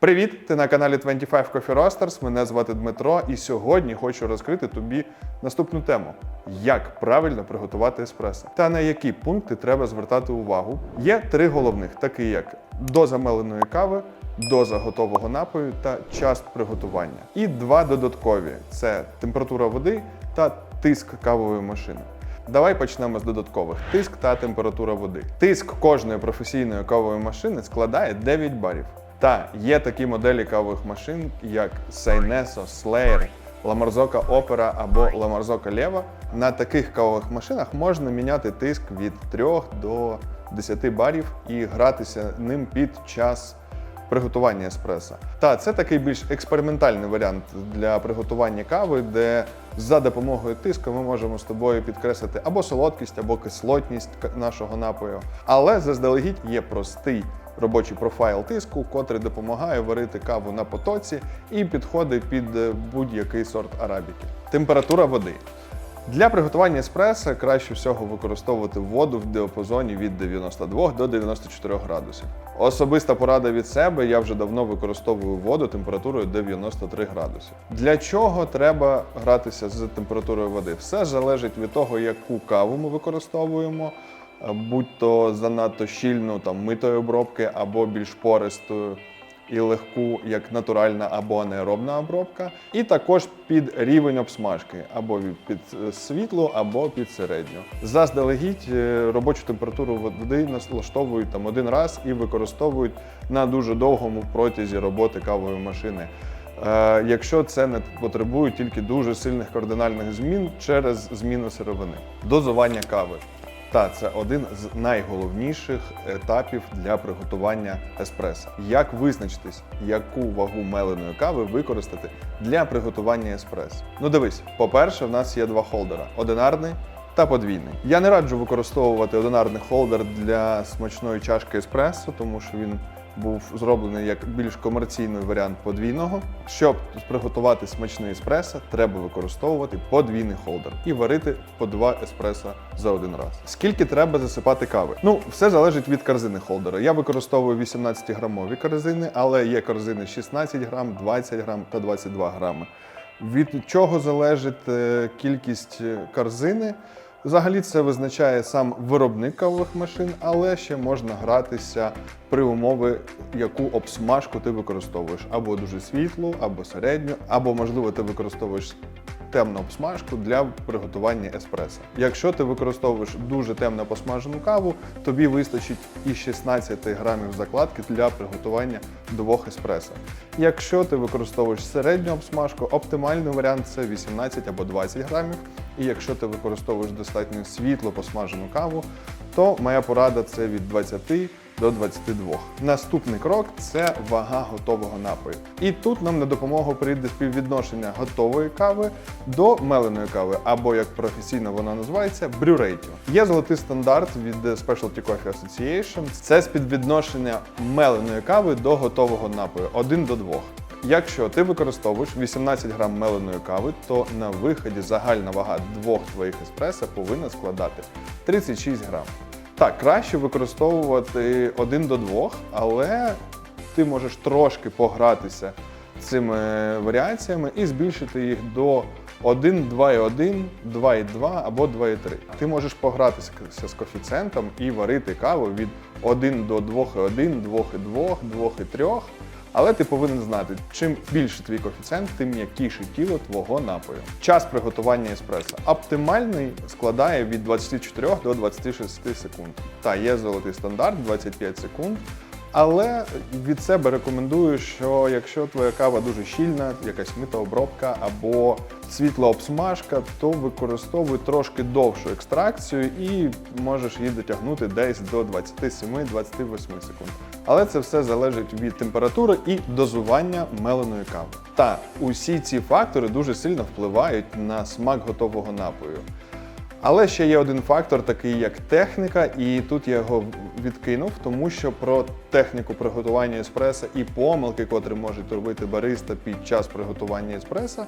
Привіт! Ти на каналі 25 Coffee Roasters. Мене звати Дмитро, і сьогодні хочу розкрити тобі наступну тему: як правильно приготувати еспресо та на які пункти треба звертати увагу. Є три головних, такі як доза меленої кави, доза готового напою та час приготування. І два додаткові: це температура води та тиск кавової машини. Давай почнемо з додаткових: тиск та температура води. Тиск кожної професійної кавової машини складає 9 барів. Та є такі моделі кавових машин, як Сейнесо, Slayer, Ламарзока Опера або Ламарзока Лєва. На таких кавових машинах можна міняти тиск від 3 до 10 барів і гратися ним під час приготування еспресо. Та це такий більш експериментальний варіант для приготування кави, де за допомогою тиску ми можемо з тобою підкреслити або солодкість, або кислотність нашого напою. Але заздалегідь є простий робочий профайл тиску, котрий допомагає варити каву на потоці і підходить під е, будь-який сорт арабіки. Температура води. Для приготування еспресо краще всього використовувати воду в діапазоні від 92 до 94 градусів. Особиста порада від себе, я вже давно використовую воду температурою 93 градуси. Для чого треба гратися з температурою води? Все залежить від того, яку каву ми використовуємо, будь то занадто щільну там митої обробки або більш пористою і легку, як натуральна або анаеробна обробка, і також під рівень обсмажки, або під е, світлу, або під середню. Заздалегідь е, робочу температуру води налаштовують там один раз і використовують на дуже довгому протязі роботи кавової машини. Е, Якщо це не потребує тільки дуже сильних кардинальних змін через зміну сировини, дозування кави. Та це один з найголовніших етапів для приготування еспресо. Як визначитись, яку вагу меленої кави використати для приготування еспресо? Ну дивись, по-перше, в нас є два холдера: одинарний та подвійний. Я не раджу використовувати одинарний холдер для смачної чашки еспресо, тому що він був зроблений як більш комерційний варіант подвійного. Щоб приготувати смачний еспресо, треба використовувати подвійний холдер і варити по два еспресо за один раз. Скільки треба засипати кави? Ну, все залежить від корзини холдера. Я використовую 18-грамові корзини, але є корзини 16 грам, 20 грам та 22 грами. Від чого залежить е, кількість е, корзини? Взагалі це визначає сам виробник кавових машин, але ще можна гратися при умови, яку обсмажку ти використовуєш, або дуже світлу, або середню, або можливо ти використовуєш темну обсмажку для приготування еспресо. Якщо ти використовуєш дуже темно посмажену каву, тобі вистачить і 16 грамів закладки для приготування двох еспресо. Якщо ти використовуєш середню обсмажку, оптимальний варіант це 18 або 20 грамів. І якщо ти використовуєш достатньо світло посмажену каву, то моя порада це від 20 до 22. Наступний крок це вага готового напою. І тут нам на допомогу прийде співвідношення готової кави до меленої кави, або як професійно вона називається, брюрейтю. Є золотий стандарт від Specialty Coffee Association. Це співвідношення меленої кави до готового напою 1 до 2. Якщо ти використовуєш 18 грам меленої кави, то на виході загальна вага двох твоїх еспресо повинна складати 36 грам. Так, краще використовувати 1 до 2, але ти можеш трошки погратися цими варіаціями і збільшити їх до 1, 2,1, 2,2 або 2,3. Ти можеш погратися з коефіцієнтом і варити каву від 1 до 2,1, 2,2, 2,3. Але ти повинен знати, чим більше твій коефіцієнт, тим м'якіше тіло твого напою. Час приготування еспресо оптимальний складає від 24 до 26 секунд. Та є золотий стандарт 25 секунд. Але від себе рекомендую, що якщо твоя кава дуже щільна, якась митообробка або світла обсмажка, то використовуй трошки довшу екстракцію і можеш її дотягнути десь до 27-28 секунд. Але це все залежить від температури і дозування меленої кави. Та усі ці фактори дуже сильно впливають на смак готового напою. Але ще є один фактор, такий як техніка, і тут я його відкинув, тому що про техніку приготування еспресо і помилки, котрі можуть робити бариста під час приготування еспресо,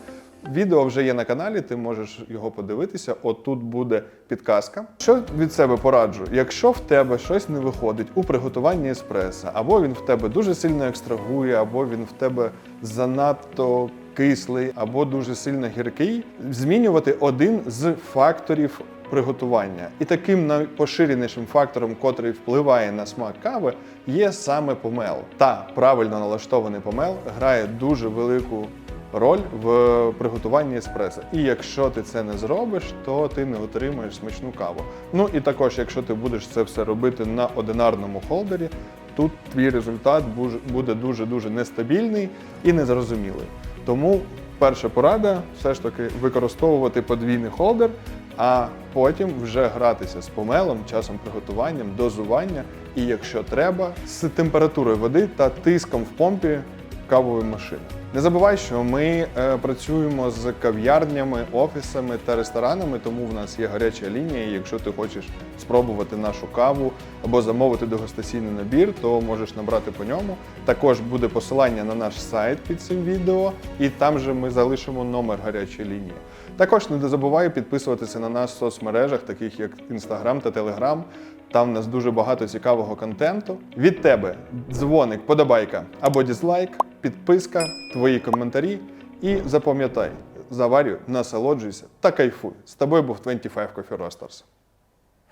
відео вже є на каналі, ти можеш його подивитися. Отут буде підказка. Що від себе пораджу? Якщо в тебе щось не виходить у приготуванні еспресо, або він в тебе дуже сильно екстрагує, або він в тебе занадто кислий, або дуже сильно гіркий, змінювати один з факторів приготування. І таким найпоширенішим фактором, котрий впливає на смак кави, є саме помел. Та правильно налаштований помел грає дуже велику роль в приготуванні еспресо. І якщо ти це не зробиш, то ти не отримаєш смачну каву. Ну і також, якщо ти будеш це все робити на одинарному холдері, тут твій результат буде дуже-дуже нестабільний і незрозумілий. Тому перша порада все ж таки використовувати подвійний холдер, а потім вже гратися з помелом, часом приготуванням, дозування і, якщо треба, з температурою води та тиском в помпі кавової машини. Не забувай, що ми е, працюємо з кав'ярнями, офісами та ресторанами, тому в нас є гаряча лінія. Якщо ти хочеш спробувати нашу каву або замовити дегустаційний набір, то можеш набрати по ньому. Також буде посилання на наш сайт під цим відео, і там же ми залишимо номер гарячої лінії. Також не забувай підписуватися на нас в соцмережах, таких як Instagram та Telegram. Там в нас дуже багато цікавого контенту. Від тебе дзвоник, подобайка або дізлайк, підписка, твої коментарі. І запам'ятай, заварюй, насолоджуйся та кайфуй. З тобою був 25 Coffee Roasters.